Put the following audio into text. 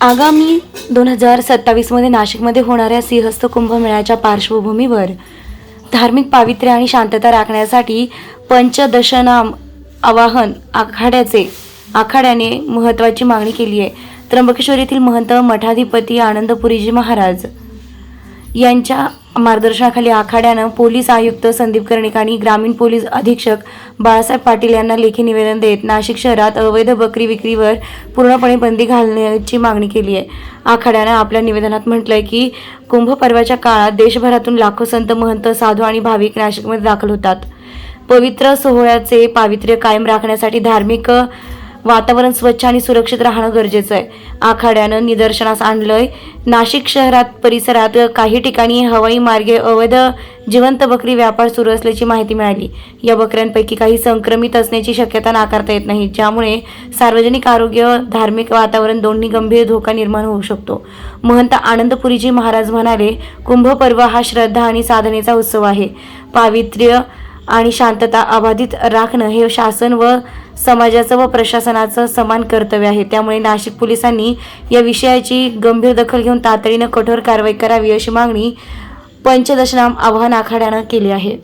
आगामी दोन हजार सत्तावीसमध्ये नाशिकमध्ये होणाऱ्या सिंहस्थ कुंभमेळ्याच्या पार्श्वभूमीवर धार्मिक पावित्र्य आणि शांतता राखण्यासाठी पंचदशनाम आवाहन आखाड्याचे आखाड्याने महत्त्वाची मागणी केली आहे. त्र्यंबकेश्वर येथील महंत मठाधिपती आनंदपुरीजी महाराज यांच्या मार्गदर्शनाखाली आखाड्यानं पोलीस आयुक्त संदीप कर्णिक आणि ग्रामीण पोलीस अधीक्षक बाळासाहेब पाटील यांना लेखी निवेदन देत नाशिक शहरात अवैध बकरी विक्रीवर पूर्णपणे बंदी घालण्याची मागणी केली आहे. आखाड्यानं आपल्या निवेदनात म्हटलंय की कुंभ पर्वाच्या काळात देशभरातून लाखो संत महंत साधू आणि भाविक नाशिकमध्ये दाखल होतात. पवित्र सोहळ्याचे पावित्र्य कायम राखण्यासाठी धार्मिक वातावरण स्वच्छ आणि सुरक्षित राहणं गरजेचं आहे. आखाड्यानं निदर्शनास आणलंय. नाशिक शहरात परिसरात काही ठिकाणी हवाई मार्गे अवैध जिवंत बकरी व्यापार सुरू असल्याची माहिती मिळाली. या बकऱ्यांपैकी काही संक्रमित असण्याची शक्यता नाकारता येत नाही. ज्यामुळे सार्वजनिक आरोग्य धार्मिक वातावरण दोन्ही गंभीर धोका निर्माण होऊ शकतो. महंत आनंदपुरीजी महाराज म्हणाले कुंभपर्व हा श्रद्धा आणि साधनेचा उत्सव आहे. पावित्र्य आणि शांतता अबाधित राखणं हे शासन व समाजाचं व प्रशासनाचं समान कर्तव्य आहे. त्यामुळे नाशिक पोलिसांनी या विषयाची गंभीर दखल घेऊन तातडीनं कठोर कारवाई करावी अशी मागणी पंचदशनाम आव्हान आखाड्यानं केली आहे.